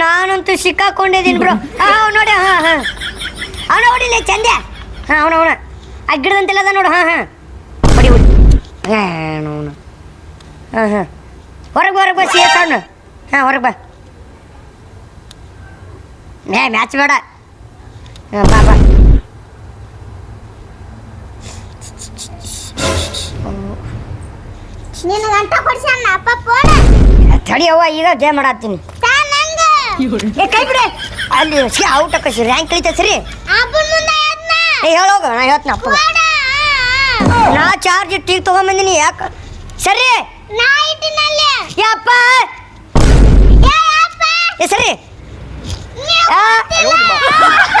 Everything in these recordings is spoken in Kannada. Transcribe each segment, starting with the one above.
ನಾನಂತೂ ಸಿಕ್ಕಾಕೊಂಡಿದ್ದೀನಿ ಬ್ರೋ. ಹಾ ನೋಡಿ ಹಾ ಹಾ ಅವನ ಹೊಡಿಲಿ ಚಂದ್ಯ ಹಾ ಅವನ ಅವನ. ಆ ಗಿಡದಂತೆಲ್ಲ ಅದ ನೋಡು ಹಾ ಹಾ ಹೊಡಿ ಹೊಡಿ. ಅವನು ಹಾ ಹಾ ಹೊರಗೆ ಹೊರಗೆ ಬಾ ಸಿ ಎಸ್ ಅವನು. ಹಾಂ ಹೊರಗೆ ಬಾ. ಏ ಮ್ಯಾಚ್ ಬೇಡ. ಹಾಂ ಬಾ ಬಾ. ನೀನು ಗಂಟ ಕೊಡ್ಸಣ್ಣ ಅಪ್ಪ ಫೋನ್ ತಡಿ ಅವ್ವ ಈಗ ಗೇಮ್ ಮಾಡತ್ತೀನಿ ಏ ಕೈ ಬಿಡೆ. ಅಲ್ಲಿ ಸಿ ಔಟ್ ಹಾಕಸಿ ರ್ಯಾಂಕ್ ಕಳಿತ ಸರಿ. ಏ ಹೇಳೋಗ ನಾ ಹೇಳ್ತೀನಿ ಅಪ್ಪ. ನಾ ಚಾರ್ಜ್ ಟೀಕ್ ತಗೊಂಬಂದಿನಿ ಯಾಕ? ಸರಿ. ಯಪ್ಪ ಏ ಸರಿ.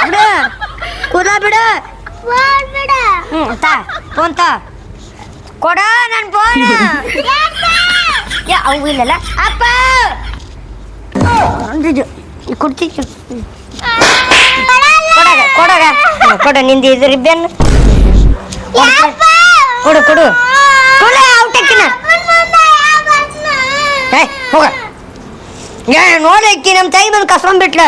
ಬಿಡ. ಕೂದ ಬಿಡ. ಹ್ಞೂ ತಾ ಫೋನ್ ತಾ. ಕೊಡ ನನ್ನ ಫೋನ್. ಯಾ ಅವು ಇಲ್ಲಲ್ಲ. ಅಪ್ಪ. ಕೊಡ್ತೀನಿ ಕೊಡಗ ಕೊಡಗ. ಕೊಡು, ನಿಂದು ಇದು ರಿಬ್ಬನ್. ಕೊಡು ಕೊಡು. ಕೊಡು, ಔಟ್ ಹಾಕಿನ. ಏ ಹೋಗ. ಏ, ನೋಡಿ ಅಕ್ಕಿ, ನಮ್ಮ ತಾಯಿ ಬಂದು ಕಸ್ಕೊಂಡ್ಬಿಟ್ಲ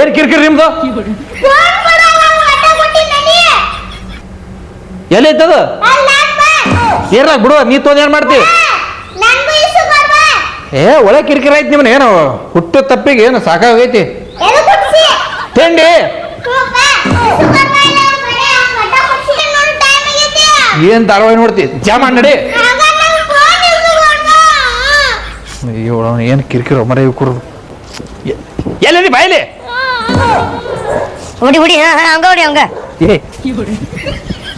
ಏನ್ ಕಿರಿಕಿರಿ ನಿಮ್ದು? ಎಲ್ಲೈತದ ಏನಾಗ ಬಿಡು, ನೀ ತೋದ್ ಏನ್ ಮಾಡ್ತಿ? ಏ, ಒಳ್ಳೆ ಕಿರಿಕಿರಿ ಐತಿ ನಿಮ್ಮನ್ನ ಏನು ಹುಟ್ಟು ತಪ್ಪಿಗೆ ಏನು ಸಾಕಾಗೈತಿ? ತಿಂಡಿ? ಏನ್ ಧಾರಾವಾಹಿ ನೋಡ್ತಿ? ಜಾಮ ನಡಿ. ಅಯ್ಯೋ ಏನು ಕಿರಿಕಿರಿ ಮರ ಕುರು ಎಲ್ಲಿ ಬಾಯ್ಲಿ ಹೊಡಿ ಹೊಡಿ ಹಾ ಹಾ ಹಂಗ ಹೊಡಿ ಹಂಗ. ಏ.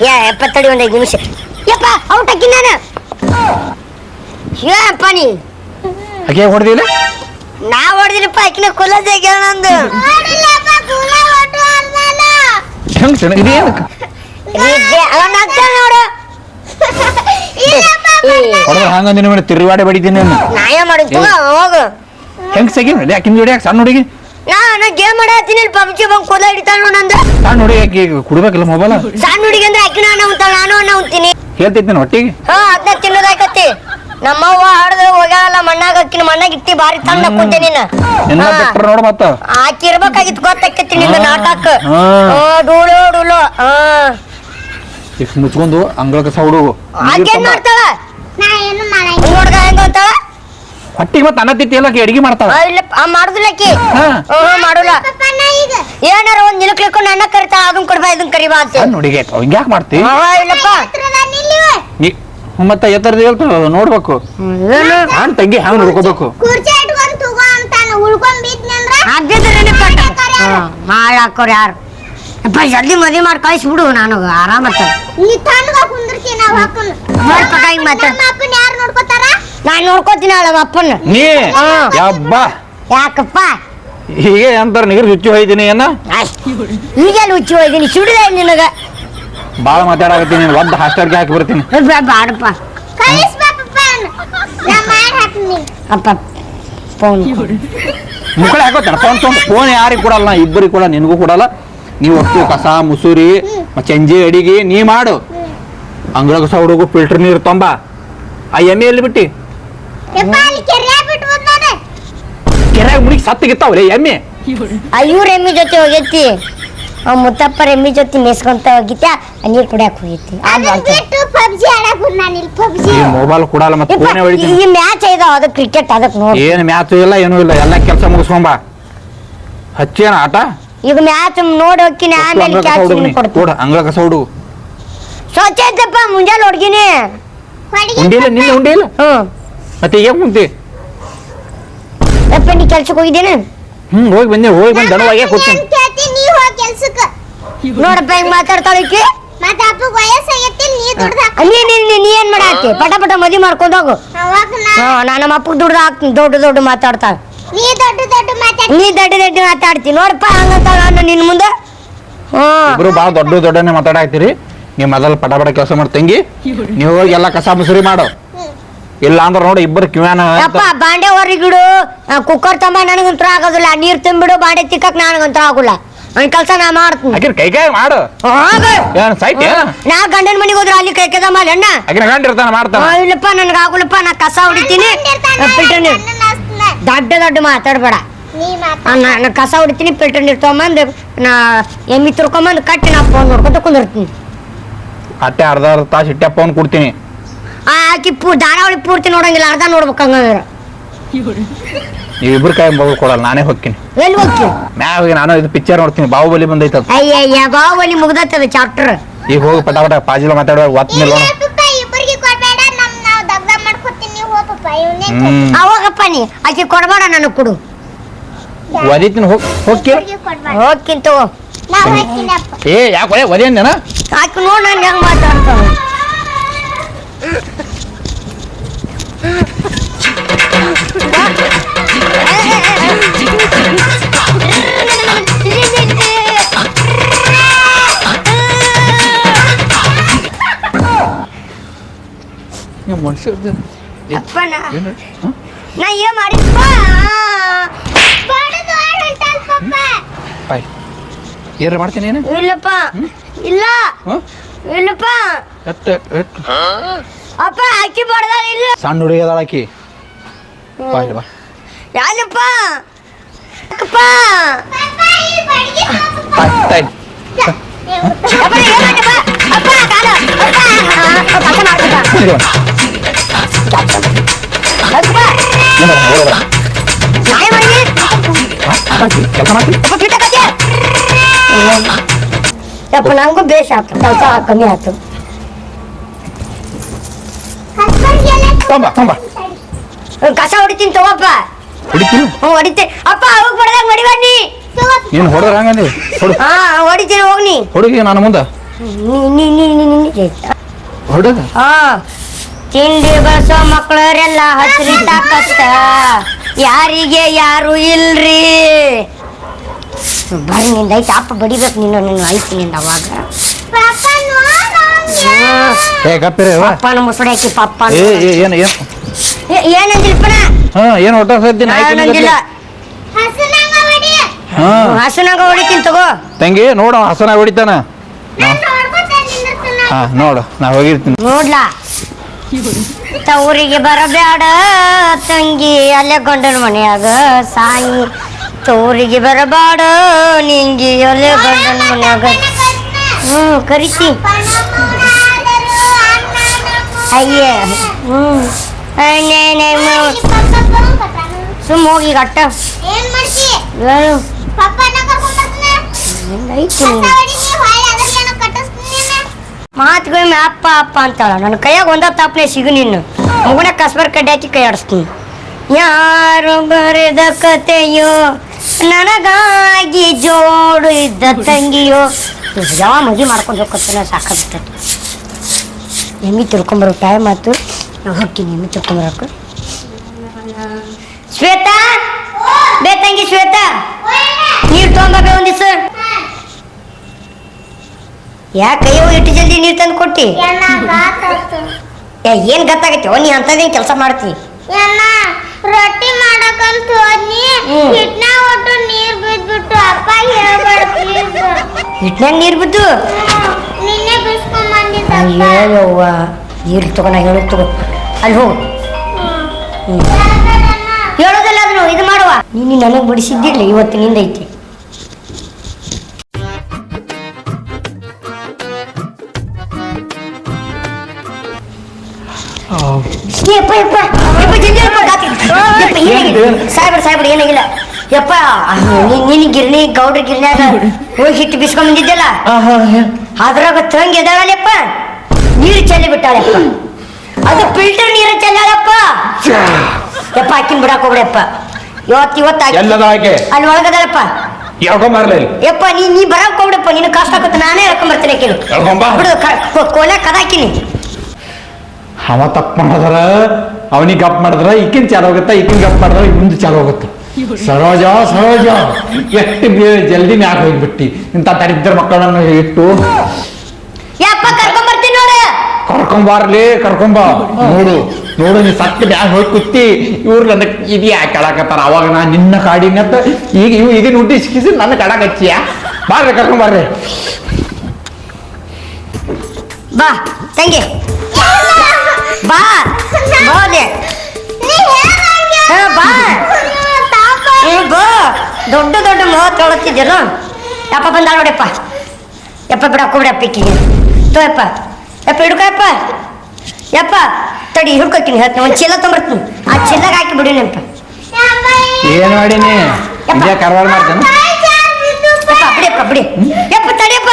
ಯಾ ಎಪ್ಪತ್ತಡಿ ಒಂದು ಐದು ನಿಮಿಷ. ಯಪ್ಪ ಔಟ್ ಹಾಕಿ ನಾನು. ಏಪ್ಪ ನೀ. ಅಕೇ ಹೊಡೆದಿಲ್ಲ? ನಾ ಹೊಡೆದಿಲ್ಲಪ್ಪ ಆಕಿನ ಕುಲದ ನಂದು. ಹೆಂಗ್ ಚೆನ್ನಾಗಿ ಇದೇನು ನಿದ್ದೆ ಅವನ ಆಗ್ತಾನೆ ನೋಡು. ಹೊಡೆದ್ರೆ ಹಂಗಂದ ನಿನ್ನ ತಿರುವಾಡೆ ಬಡಿತೀನಿ ನಾನು. ನಾಯ ಮಾಡಿದ್ ಹೋಗು. ಹೆಂಗ್ ಸಗಿ? ಆಕಿನ ಜೋಡಿ ಯಾಕೆ ಸಣ್ಣ ಹುಡುಗಿ? ನಾನು ಗೇಮ್ ಮಾಡತ್ತೀನಿ ಪಬ್ಜಿ ಬಂದು ಕುಲ ಹಿಡಿತಾಳ ನಂದು. ಸಣ್ಣ ಹುಡುಗಿ ಆಕಿ ಕುಡ್ಬೇಕಲ್ಲ ಮೊಬೈಲ್ ಸಣ್ಣ ಹುಡುಗಿ ಅಂದ್ರೆ ಆಕಿನ ಅಣ್ಣ ಉಂತಾಳ ನಾನು ಅಣ್ಣ ಉಂತೀನಿ. ಹೇಳ್ತೈತಿ ನಾನು ಹೊಟ್ಟಿಗೆ ಹಾ ಅದನ್ನ ತಿನ್ನೋದಾಕತ್ತಿ. ನಮ್ಮವ್ವ ಹಾಡ್ದು ಹೋಗ್ಯಾಳ ಮಣ್ಣಾಗ ಅಕ್ಕಿನ ಮಣ್ಣಾಗ ಇಟ್ಟಿ ಬಾರಿ ತಂದ ಕುಂತೆ ನೀನು. ನಿನ್ನ. ಬಿಟ್ರ ನೋಡು ಮತ್ತ. ಆಕಿ ಇರ್ಬೇಕಾಗಿತ್ತು ಗೊತ್ತಾಕತಿ ನಿಂದ ಹಾ. ನಾಟಕ. ಹಾ. ಡೂಳು ಡೂಳು. ಹಾ. ಈಗ ಮುಚ್ಕೊಂಡು ಅಂಗಳ ಕಸ ಹುಡುಗು ಆಕೆ ಏನ್ ಮಾಡ್ತಾಳ? ನಾ ಏನು ಮಾಡಂಗಿಲ್ಲ. ನೋಡ್ಗ ಹೆಂಗ ಅಂತಾಳ? ಹೊಟ್ಟಿಗೆ ಮತ್ತೆ ಅನ್ನ ತಿತ್ತಿ ಎಲ್ಲ ಅಡಿಗೆ ಮಾಡ್ತಾಳ. ಆ, ಇಲ್ಲ ಆ ಮಾಡುದಿಲ್ಲ ಆಕಿ. ಹಾ. ಓಹೋ ಮಾಡಲ್ಲ. ಏನಾರ ಒಂದ್ ನಿಲಕ್ಲಿಕ್ಕೊಂಡು ನನ್ನ ಕರಿತಾ ಅದನ್ ಕೊಡ್ಬಾ ಇದನ್ ಕರಿಬಾ ಅಂತ. ಆಯ್ತು. ಹಿಂಗೆ ಯಾಕೆ ಮಾಡ್ತಿ ಇಲ್ಲಪ್ಪ. ನೀ ಮತ್ತೆ ಎತ್ತರದ ಹೇಳ್ತಾಳ ನೋಡ್ಬೇಕು. ಏನು? ನಾನ್ ತಂಗಿ ಹ್ಯಾಂಗ ನೋಡ್ಕೋಬೇಕು ಕುರ್ಚಿ ಇಟ್ಕೊಂಡ್ ತಗೋ ಅಂತಾನ ಉಳ್ಕೊಂಡ್ ಬಿದ್ನಂದ್ರ ಅದ್ದಿದ್ರೆ ಹಾಳಾಕೋರ್ ಯಾರು? ಅಪ್ಪ ಜಲ್ದಿ ಮದ್ವೆ ಮಾಡಿ ಕಳಿಸ್ಬಿಡು ನಾನು ಆರಾಮತ್ತ ನೀ ತಣ್ಣಗ ಕುಂದಿರ್ತೀನಿ ನಾವ್ ಹಾಕೊಂಡು. ನೋಡ್ಪ ಕೈ ಮಾತಾಡ್. ಯಾರು ನೋಡ್ಕೋತಾರ? ನಾನ್ ನೋಡ್ಕೋತೀನಿ ಅವಳ ಅಪ್ಪನ ನೀ. ಯಬ್ಬ. ಯಾಕಪ್ಪ? ಹೀಗೆ ಅಂತಾರ ನೀರು ಹುಚ್ಚಿ ಹೋಯ್ತೀನಿ ಏನ? ಈಗೆಲ್ಲ ಹುಚ್ಚಿ ಹೋಯ್ತೀನಿ ಸುಡಿದ ನಿನಗ. ಬಾಳ ಮಾತಾಡಕತ್ತೀನಿ ನೀನು ಒದ್ದ ಹಾಸ್ಟೆಲ್ಗೆ ಹಾಕಿ ಬರ್ತೀನಿ ಬಾಡಪ್ಪ. ಅಪ್ಪ ಫೋನ್ ಮುಕ್ಕಳ ಹಾಕೋತಾರ ಫೋನ್ ತೊಗೊಂಡು ಫೋನ್ ಯಾರಿಗೆ ಕೊಡಲ್ಲ ನಾ ಇಬ್ಬರಿಗೆ ಕೊಡಲ್ಲ ನಿನಗೂ ಕೊಡಲ್ಲ. ನೀವು ಒಟ್ಟು ಕಸ ಮುಸುರಿ ಚಂಜಿ ಅಡಿಗೆ ನೀ ಮಾಡು. ಅಂಗಳಗ ಕಸ ಹುಡುಗು ಫಿಲ್ಟರ್ ನೀರು ತೊಂಬ. ಆ ಎಮ್ಮೆ ಎಲ್ಲಿ ಬಿಟ್ಟಿ. ಕೆರೆಯಾಗ ಮುಳುಗಿ ಸತ್ತಿಗಿತ್ತಾವಲೆ ಎಮ್ಮೆ? ಇವ್ರ ಎಮ್ಮಿ ಜೊತೆ ಹೋಗೈತಿ ಆ ಮುತ್ತಪ್ಪರ ಎಮ್ಮಿ ಜೊತೆ ಮೇಸ್ಕೊಂತ ಹೋಗಿತ್ತ ನೀರ್ ಕುಡಿಯಕ್ ಹೋಗೈತಿ ಅದ್ ಅದನ್ನ ಮಾಡ್ತೀನಿ. ಬಿಟ್ಟು ಪಬ್ಜಿ ಆಡಕ್ ನಾನು ಇಲ್ಲಿ ಪಬ್ಜಿ ಈ ಮೊಬೈಲ್ ಕೊಡಲ್ಲ ಮತ್ತೆ ಫೋನೇ ಹೊಡಿತೀನಿ. ಈ ಮ್ಯಾಚ್ ಐದ ಅದು ಕ್ರಿಕೆಟ್ ಅದಕ್ಕೆ ನೋಡಿ. ಏನು ಮ್ಯಾಚ್ ಇಲ್ಲ ಏನೂ ಇಲ್ಲ ಎಲ್ಲ ಕೆಲಸ ಮುಗಿಸ್ಕೊಂಬ. ಹಚ್ಚೇನ ಆಟ? ಈಗ ಮ್ಯಾಚ್ ನೋಡಿ ಹೋಗ್ತೀನಿ ಆಮೇಲೆ ಕ್ಯಾಚ್ ಕೊಡ್ತೀನಿ. ಕೊಡ ಅಂಗಳ ಕಸ ಹುಡುಗು. ಸ್ವಚ್ಛ ಐತಪ್ಪ ಮುಂಜಾನೆ ಹೊಡ್ಗಿನಿ. ಹೊಡಿಗೆ ಉಂಡಿಲ್ಲ ನಿನ್ನೆ ಉಂಡಿಲ್ಲ ಹ್ಮ್. ಮತ್ತೆ ಏನ್ ಕುಂತಿ ಅಪ್ಪ ನೀ ಕೆಲ್ಸಕ್ಕೆ ಹೋಗಿದ್ದೇನೆ? ಹ್ಮ್ ಹೋಗಿ ಬಂದೆ ಹೋಗಿ ಬಂದು ದಣವಾಗೇ ಕೂತೀನಿ. ಏನ್ ಕೇಳ್ತಿ ನೀ ಹೋಗಿ ಕೆಲಸಕ್ಕೆ ನೋಡಪ್ಪ ಹೆಂಗ್ ಮಾತಾಡ್ತಾಳ ಈಕಿ? ಮತ್ತ ಅಪ್ಪ ವಯಸ್ಸಾಗೈತಿ ನೀ ದುಡ್ದು ಅಲ್ಲಿ ನೀ ನೀ ನೀ- ನೀ ಏನ್ ಮಾಡಾತಿ ಪಟ ಪಟ ಮದಿ ಮಾಡ್ಕೊಂಡು ಹೋಗು. ಅವಾಗ ನಾ ಹಾ ನಾನು ನಮ್ಮ ಅಪ್ಪಗೆ ದುಡ್ದು ಹಾಕ್ತೀನಿ ದೊಡ್ಡ ದೊಡ್ಡ ಮಾತಾಡ್ತಾಳ. ನೀ ದೊಡ್ಡ ದೊಡ್ಡ ಮಾತಾಡ್ ನೀ ದೊಡ್ಡ ದೊಡ್ಡ ಮಾತಾಡ್ತಿ ನೋಡಪ್ಪ ಅಂತ ನಾನು ನಿನ್ನ ಮುಂದೆ. ಹಾ. ಇಬ್ರು ಬಾಳ ದೊಡ್ಡ ದೊಡ್ಡನೆ ಮಾತಾಡಾಕ್ತೀರಿ ನೀ ಮೊದಲು ಪಟ ಪಟ ಕೆಲಸ ಮಾಡಿ ತಂಗಿ. ನೀವು ಹೋಗಿ ಎಲ್ಲ ಕಸ ಮುಸುರಿ ಮಾಡು. ಇಲ್ಲ ಅಂದ್ರೆ ನೋಡಿ ಇಬ್ಬರು ಕಿವ್ಯಾನ ಯಪ್ಪ ಬಾಂಡೆ ಹೊರಗಿಡು ಕುಕ್ಕರ್ ತಮ್ಮ ನನಗಂತರ ಆಗೋದಿಲ್ಲ. ನೀರ್ ತುಂಬಿಡು ಬಾಂಡೆ ತಿಕ್ಕಕ್ ನನಗಂತರ ಆಗುಲ್ಲ. ನನ್ ಕೆಲಸ ನಾ ಮಾಡ್ತೀನಿ. ಆಕಿನ ಕೈ ಕೈ ಮಾಡು. ಹೋಗು. ಏನ್ ನಾ ಗಂಡನ ಮನೆಗೆ ಹೋದ್ರೆ ಅಲ್ಲಿ ಕೈ ಕೆದ ಮೇಲೆ ಅಣ್ಣ? ಆಕಿನ ಗಂಡ ಇರ್ತಾನ ಮಾಡ್ತಾನ. ಆ, ಇಲ್ಲಪ್ಪ ನನ್ಗೆ ಆಗುಲ್ಲಪ್ಪ. ನಾ ಕಸ ಹೊಡಿತೀನಿ. ಫಿಲ್ಟರ್ ನೀರು. ದೊಡ್ಡ ದೊಡ್ಡ ಮಾತಾಡ್ಬೇಡ. ಆ, ನಾ ನಾ ಕಸ ಹೊಡಿತೀನಿ ಫಿಲ್ಟರ್ ನೀರು ತೊಗೊಂಬಂದು ನಾ ಎಮ್ಮಿ ತುರ್ಕೊಂಬಂದು ಕಟ್ಟಿ ನಾ ಫೋನ್ ನೋಡ್ಕೊತ ಕುಂದಿರ್ತೀನಿ. ಅಟ್ಟೆ ಅರ್ಧ ಅರ್ಧ ತಾಸು ಇಟ್ಟೆ ಫೋನ್ ಕೊಡ್ತೀನಿ. ಆಕಿ ಪೂ ಧಾರಾವಳಿ ಪೂರ್ತಿ ನೋಡಂಗಿಲ್ಲ ಅರ್ಧ ನೋಡ್ಬೇಕು ಹಂಗಂದ್ರೆ. ನೀವಿಬ್ರು ಕೈ ಮಗಳು ಕೊಡಲ್ಲ ನಾನೇ ಹೋಗ್ತೀನಿ. ಎಲ್ಲಿ ಹೋಗ್ತೀವಿ ಮ್ಯಾಗ ಹೋಗಿ ನಾನು ಇದು ಪಿಕ್ಚರ್ ನೋಡ್ತೀನಿ ಬಾಹುಬಲಿ ಬಂದೈತೆ ಅದು. ಅಯ್ಯಯ್ಯ ಬಾಹುಬಲಿ ಮುಗ್ದತ್ತದ ಚಾಪ್ಟರ್ ಈಗ ಹೋಗಿ ಪಟ ಪಟ ಪಾಜಿಲ ಮಾತಾಡೋ ಒತ್ತಿನಿಲ್ಲ ನಿಲ್ಲೋಣ ಅವಾಗಪ್ಪ ನೀ ಆಕಿ ಕೊಡಬೇಡ ನನಗೆ ಕೊಡು. ಒದಿತೀನಿ ಹೋಗ್ ಹೋಗಿ ಇಬ್ಬರಿಗೆ ಕೊಡ್ಬೇಡ. ಹೋಗ್ತೀನಿ ತಗೋ. ಏ ಯಾಕೆ ಒದಿ ಅಂದೇನ ಆಕಿ ನೋಡ್ ನಾನು ಹೆಂಗ್ ಮಾತಾಡ್ತಾನೆ ಮನುಷ್ಯ ಅಪ್ಪ ನಾ ನಾ ಏನ್ ಮಾಡಿಪ್ಪ ಬಡದು ಆಡಂಟಲ್ ಪಪ್ಪ ಬಾಯ್ ಏನ್ರ ಮಾಡ್ತೀನಿ ಏನು ಇಲ್ಲಪ್ಪ ಇಲ್ಲ ಹಾಂ ಇಲ್ಲಪ್ಪ ಎತ್ತ ಎತ್ತ ಅಪ್ಪ ಆಕಿ ಬಡ್ದ ಇಲ್ಲ ಸಣ್ಣ ಹುಡುಗಿ ಅದಾಳ ಆಕಿ ಬಾ ಇಲ್ಲಿ ಬಾ ಯಾಲಪ್ಪ ಅಕ್ಕಪ್ಪ ಪಪ್ಪ ಈ ಬಡಿಗೆ ತಾಯ್ ತಾಯ್ ಅಪ್ಪ ಏನ್ ಮಾಡ್ದಪ್ಪ? ಅಪ್ಪ ಕಾಲು ಅಪ್ಪ ಆ, ಕಸ ಹೊಡಿತೀನಿ ತಗೋಪ್ಪ ಹೊಡಿತೀನಿ? ಹ್ಞೂ ಹೊಡಿತೆ ಅಪ್ಪ ಅವಾಗ ಬಡ್ದಾಗ ಮಡಿಬೇಡ ನೀ ನೀನು ಹೊಡೆದ್ರ ಹಂಗಂದಿ? ಹೊಡು. ಹಾ ಹೊಡಿತೀನಿ ಹೋಗ್ನಿ ಹುಡುಗಿ ನಾನು ಮುಂದೆ. ನೀ ನೀ ನೀ ನೀ ನೀ ಹೊಡೆದ? ಹಾ. ತಿಂಡಿ ಬಸೋ ಮಕ್ಕಳವರೆಲ್ಲ ಹಸ್ರಿ ತಾಕತ್ತ. ಯಾರಿಗೆ ಯಾರು ಇಲ್ರಿ? ಬರ್ರಿ ನಿಂದ ಐತೆ. ಅಪ್ಪ ಬಡಿಬೇಕು ನಿನ್ನ ನಿನ್ನ ಐತಿ ನಿಂದ ಅವಾಗ. ಏ ಗಪ್ಪಿರ ಅಪ್ಪನ ಮುಸುಡಿ ಹಾಕಿ ಪಪ್ಪ ಏನು ಏನು? ಏನಂದಿಲ್ಲಪ್ಪನ ಹಾ ಏನು ಹೊಟ್ಟ ಸದ್ದಿ ಹೊಡಿ. ಹಾಂ. ಹಸುನಾಗ ಹೊಡಿತೀನಿ ತಗೋ. ತಂಗಿ ನೋಡು ಹಾಸನ ಹೊಡಿತಾನ. ಹಾಂ ನೋಡು ನಾ ಹೋಗಿರ್ತೀನಿ. ನೋಡ್ಲಾ? ತವರಿಗೆ ಬರಬೇಡ ತಂಗಿ. ಅಲ್ಲೇ ಗಂಡನ ಮನೆಯಾಗ ಸಾಯಿ. ತವರಿಗೆ ಬರಬೇಡ ನಿಂಗಿ. ಅಲ್ಲೇ ಗಂಡನ ಮನೆಯಾಗ. ಹ್ಞೂ ಕರಿಸಿ ಅಯ್ಯ ಹ್ಞೂ ಸುಮ್ಮ ಹೋಗಿ ಅಟ್ಟ. ಏನ್ ಮಾತುಗಳು ಅಪ್ಪ ಅಪ್ಪ ಅಂತಾಳ. ನನ್ನ ಕೈಯಾಗ ಒಂದ ತಪ್ಪನೆ ಸಿಗು ನೀನು ಮಗುನ ಕಸ್ಬರ್ ಕಡ್ಡಿ ಹಾಕಿ ಕೈ ಆಡಿಸ್ತೀನಿ. ಯಾರು ಬರೆದ ಕತೆಯೋ ನನಗಾಗಿ ಜೋಡು ಇದ್ದ ತಂಗಿಯೋ. ಯಾವ ಮದುವೆ ಮಾಡ್ಕೊಂಡು ಹೋಗ್ಕೊತಾನೆ ಸಾಕಾಗ್ತದೆ ಎಮ್ಮಿ ತಿಳ್ಕೊಂಬರೋ ಟೈಮ್ ಆಯ್ತು. ನಾವು ಹೋಗ್ತೀನಿ ಎಮ್ಮಿ ಚಕ್ಕ ಶ್ವೇತಾ? ಬೇ ತಂಗಿ ಶ್ವೇತಾ? ನೀರು ತೊಗೊಂಬೇ ಒಂದಿವ್ಸ ಯಾಕೆ ಅಯ್ಯೋ ಇಟ್ಟು ಜಲ್ದಿ ನೀರು ತಂದು ಕೊಟ್ಟಿ? ಏನ್ ಗೊತ್ತಾಗತ್ತೆ ನೀ ಅಂತದೇನ್ ಕೆಲಸ ಮಾಡ್ತಿ? ಎನ್ನ ರೊಟ್ಟಿ ಮಾಡಕಂತ ಹೋದ್ನಿ. ಹಿಟ್ನಾಗ ಹಿಟ್ನ ಒಟ್ಟು ನೀರ್ ಬಿದ್ಬಿಟ್ಟು ಅಪ್ಪ ಹೇಳ್ಬೇಡ ಹಿಟ್ನಾಗ ನೀರು ಬಿದ್ದು? ನಿನ್ನೆ ಬಿಸ್ಕೊಂಡ್ ಬಂದಿದ್ದ ಅಯ್ಯೋ ಯವ್ವ ನೀರು ತಗೋ ನಾ ಹೇಳೋದು ತಗೋ. ಅಲ್ಲಿ ಹೋಗು. ಹೇಳೋದಲ್ಲ ಅದನ್ನು ಇದು ಮಾಡುವ. ನೀನು ನನಗೆ ಬಡಿಸಿದ್ದಿಲ್ಲ ಇವತ್ತಿನಿಂದ ಐತಿ. ಯಪ್ಪ ಯಪ್ಪ. ಯಪ್ಪ ಜಲ್ದಿ ಯಪ್ಪ ಗಾತಿ ಯಪ್ಪ ಏನಾಗಿಲ್ಲ ಸಾಯ್ಬಿಡ ನೀ ಏನಾಗಿಲ್ಲ. ಯಪ್ಪ ನೀನು ಗಿರಣಿ ಗೌಡ್ರ ಗಿರಣ್ಯಾಗ ಹೋಗಿ ಹಿಟ್ಟು ಬಿಸ್ಕೊಂಡ್ ಬಂದಿದ್ದಲ್ಲ? ಅದ್ರಾಗ ತಂಗಿ ಎದಾಳಲ್ಲಪ್ಪ ನೀರು ಚೆಲ್ಲಿ ಬಿಟ್ಟಾಳಪ್ಪ. ಅದು ಫಿಲ್ಟರ್ ನೀರು ಚೆಲ್ಲಪ್ಪ ಯಪ್ಪ ಹಾಕಿನ ಬಿಡಾಕ್ ಹೋಗ್ಬಿಡಪ್ಪ. ಇವತ್ತು ಇವತ್ತು ಎಲ್ಲದ ಆಕೆ ಅಲ್ಲಿ ಒಳಗದಳಪ್ಪ ಹೇಳ್ಕೊಂಬರ್ಲಿ ಯಪ್ಪ ನೀ ನೀ ಬರಾಕ್ ಹೋಗ್ಬಿಡಪ್ಪ. ನಿನ್ನ ಕಷ್ಟ ಆಗುತ್ತೆ ನಾನೇ ಹೇಳ್ಕೊಂಡ್ ಬರ್ತೀನಿ ಆಕಿನ. ಹೇಳ್ಕೊಂಬ ಬಿಡು ಕೋಲೆ ಕದಾಕಿನಿ ಅವ ತಪ್ಪು ಮಾಡಿದ್ರ ಅವನಿಗೆ ಗಪ್ ಮಾಡಿದ್ರ ಈಕಿನ ಚಾಲು ಹೋಗುತ್ತಾ ಈಕಿನ ಗಪ್ ಮಾಡಿದ್ರ ಮುಂದೆ ಚಾಲು ಹೋಗುತ್ತೆ? ಸರೋಜ ಸರೋಜ ಎಷ್ಟು ಬೇ- ಜಲ್ದಿ ಮ್ಯಾಕ್ ಹೋಗ್ಬಿಟ್ಟಿ. ಇಂಥ ದರಿದ್ರ ಮಕ್ಕಳನ್ನು ಇಟ್ಟು ಯಪ್ಪ ಕರ್ಕೊಂಡ್ ಬರ್ತೀನಿ ನೋಡು ಕರ್ಕೊಂಬಾರ್ಲಿ ಕರ್ಕೊಂಬ. ನೋಡು ನೋಡು ನೀ ಸತ್ತು ಬ್ಯಾಗ್ ಹೋಗಿ ಕುತ್ತಿ ಇವ್ರು ನನ್ನ ಇದು ಯಾಕೆ ಕೆಳಕತ್ತಾರ ಅವಾಗ ನಾ ನಿನ್ನ ಕಾಡಿನತ್ತ ಈಗ ಇವು ಇದನ್ನ ಹುಟ್ಟಿ ಸಿಕ್ಕಿಸಿ ನನ್ನ ಕಡಾಕ್ ಹಚ್ಚಿಯ. ಬಾರ್ರಿ ಕರ್ಕೊಂಡ್ ಯು ಬಾ ತಂಗಿ. ಬಾ ಹಾ ಬಾ. ದೊಡ್ಡ ದೊಡ್ಡ ಮೊಹ ತೊಳತಿದ್ದೀರ ಯಪ್ಪ ಬಂದ ನೋಡಿಯಪ್ಪ ಯಪ್ಪ ಬಿಡಕ್ಕ ಬಿಡಪ್ಪ ಇಕ್ಕಿಗೆ ತೋ ಯಪ್ಪ ಯಪ್ಪ. ಯಪ್ಪ ತಡಿ ಹಿಡ್ಕೊತೀನಿ ಹೇಳ್ತೀನಿ. ಒಂದು ಚೀಲ ತೊಂಬರ್ತೀನಿ ಆ ಚೀಲಾಗ ಹಾಕಿ ಬಿಡಿ ನೆನಪ. ಏನ್ ಮಾಡೀನಿ? ಇದೇ ಕರ್ವಾಡ್ ಮಾಡ್ತೇನೆ? ಯಪ್ಪ ಬಿಡಿಯಪ್ಪ ಬಿಡಿ. ಯಪ್ಪ ತಡಿಯಪ್ಪ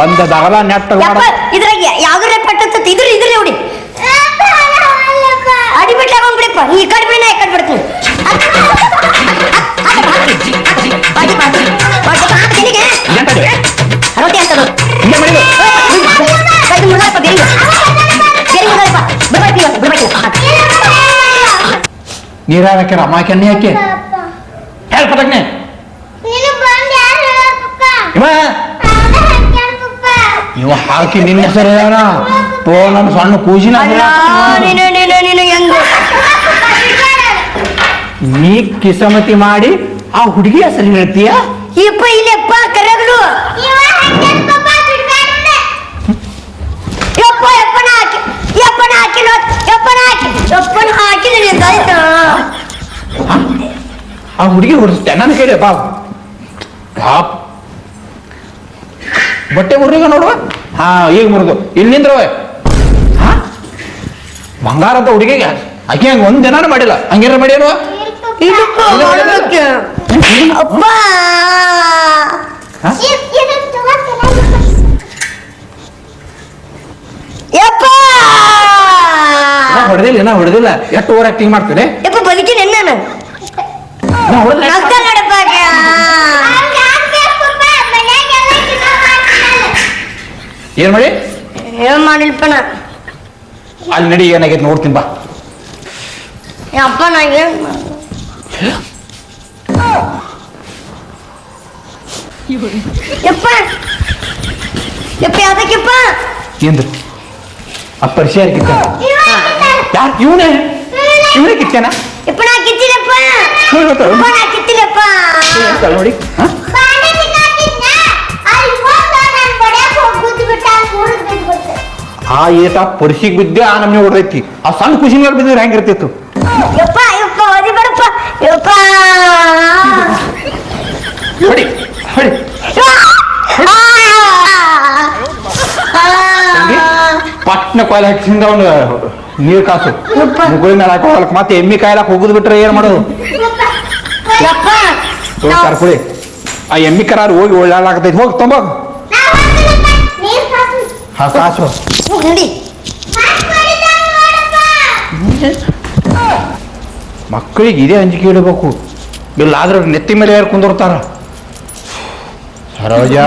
ಒಂದ್ ದಗಲ ನೆಟ್ಟ ಯಪ್ಪ ಇದ್ರಾಗ ಯಾವ್ದ್ರ ಪಟ್ಟತ್ತ ಇದ್ರ ಇದ್ರ ನೋಡಿ ಅಡಿ ಬಿಟ್ಲ ಬಿಡಿಪ್ಪ ನೀ ಈ ಕಡೆ ಬಿಡಿ ನಾ ಈ ಕಡೆ ಬಿಡ್ತೀನಿ ಎಂತದು? ರೊಟ್ಟಿ ಅಂತದು ಹಿಂಗೆ ಮಾಡಿದ್ರು ಕೈದು ಮುರ್ದಾರಪ್ಪ ಬೇರಿಗೆ ಬೇರೆ ಮುರ್ದಾರಪ್ಪ ಬಿಡ್ಬಾರ್ದು ನೀವು, ಬಿಡ್ಬಾರ್ದು ನೀರ್ ಹಾಕ್ಯಾರ ಅಮ್ಮ ಕೆನ್ನೆ ಹಾಕಿ. ಹೇಳ ಪಟಕ್ನೆ ಇವ? ಇವ ಹಾಕಿ ನಿನ್ನ ಹೆಸರು ಹೇಳ ತೋ ನನ್ನ ಸಣ್ಣ ಕೂಜಿನ ಅಲ್ಲ ನೀನು? ನೀನು ನೀನು ಹೆಂಗು? ನೀ ಕಿಸಮತಿ ಮಾಡಿ ಆ ಹುಡುಗಿ ಹೆಸರು ಹೇಳ್ತೀಯ? ಯಪ್ಪ ಇಲ್ಲಪ್ಪ ಕರಗಲು. ಯಪ್ಪ ಯಪ್ಪನ ಹಾಕಿ ಯಪ್ಪನ ಹಾಕಿಲ್ಲ ಯಪ್ಪನ ಹಾಕಿ ಯಪ್ಪನ ಹಾಕಿಲ್ಲ ನೀನು ಆ ಹುಡುಗಿ ಹೊಡಿಸ್ತೆ ನನ್ನ ಕೇಳಿ ಬಾ. ಪಾಪ್. ಬಟ್ಟೆ ಮುರಿಗ ನೋಡುವ ಹಾ ಈಗ ಮುರಿದು. ಇಲ್ಲಿ ನಿಂದ್ರವ ಹಾ? ಬಂಗಾರ ಅಂತ ಹುಡುಗಿಗೆ ಆಕೆ ಹಂಗ ಒಂದ್ ದಿನಾನು ಮಾಡಿಲ್ಲ. ಹಂಗೇನ ಮಾಡ್ಯಾನು ಇದಕ್ಕ ಮಾಡ್ಬೇಕು. ಅಪ್ಪ ಯಪ್ಪ ನಾ ಹೊಡೆದಿಲ್ಲ ನಾ ಹೊಡೆದಿಲ್ಲ ಎಷ್ಟು ಓವರ್ ಆಕ್ಟಿಂಗ್ ಮಾಡ್ತೀನಿ ಯಪ್ಪ ಬದುಕಿನ ನಾನು ನಾ ಹೊಡೆದ ನಗ್ತ ನೋಡಪ್ಪ ಏನ್ ಮಾಡಿ ಏನ್ ಮಾಡಿಲ್ಪ ನಾ ಅಲ್ಲಿ ನಡಿ ಏನಾಗೈತೆ ನೋಡ್ತೀನಿ ಬಾ ಯಪ್ಪ ನಾ ಏನ್ ಯಪ್ಪ ಯಪ್ಪ ಯಾವ್ದಕ್ಕೆಪ್ಪ ಎಂದು ಆ ಪರಿಚಯ ಕಿತ್ತ ಯಾರು ಇವನೇ ಇವನೇ ಕಿತ್ತೇನ ಯಪ್ಪ ನಾ? ಯಪ್ಪ ನೋಡಿ? ಆ ಏಟ ಪರಿಸಿಗೆ ಬಿದ್ದೆ ಆ ನಮ್ನೆ ಹೊಡೆದೈತಿ ಆ ಸಣ್ಣ ಖುಷಿ ಮೇಲೆ ಇರ್ತಿತ್ತು ಹೆಂಗಿರ್ತಿತ್ತು ಯಪ್ಪ ಯಪ್ಪ ಓದಿ ಬರಪ್ಪ ಯಪ್ಪ ಹೊಡಿ ಹೊಡಿ. ತಂಗಿ ಪಟ್ನ ಕೊಯ್ಲು ಹಾಕಿಸಿಂದ ಅವನು ನೀರ್ ಕಾಸು. ಮುಗುಳಿ ಮೇಲೆ ಹಾಕೋಳಕ್ ಮತ್ತೆ ಎಮ್ಮಿ ಕಾಯ್ಲಾಕ್ ಹೋಗುದ್ ಬಿಟ್ರೆ ಏನ್ ಮಾಡೋದು? ಯಪ್ಪ. ಹೋಗಿ ಕರ್ಕೊಳಿ. ಆ ಎಮ್ಮಿ ಕರಾರು ಹೋಗಿ ಒಳ್ಳಾಡಾಕತೈತಿ ಹೋಗಿ ತೊಂಬೋಗ್ ಹಾ ಕಾಸು ಹೋಗ್ ನಡಿ. ಮಕ್ಕಳಿಗೆ ಇದೇ ಅಂಜಿಕೆ ಇಡಬೇಕು. ಇಲ್ಲ ಆದ್ರೆ ನೆತ್ತಿ ಮೇಲೆ ಯಾರು ಕುಂದಿರ್ತಾರ. ಸರೋಜಾ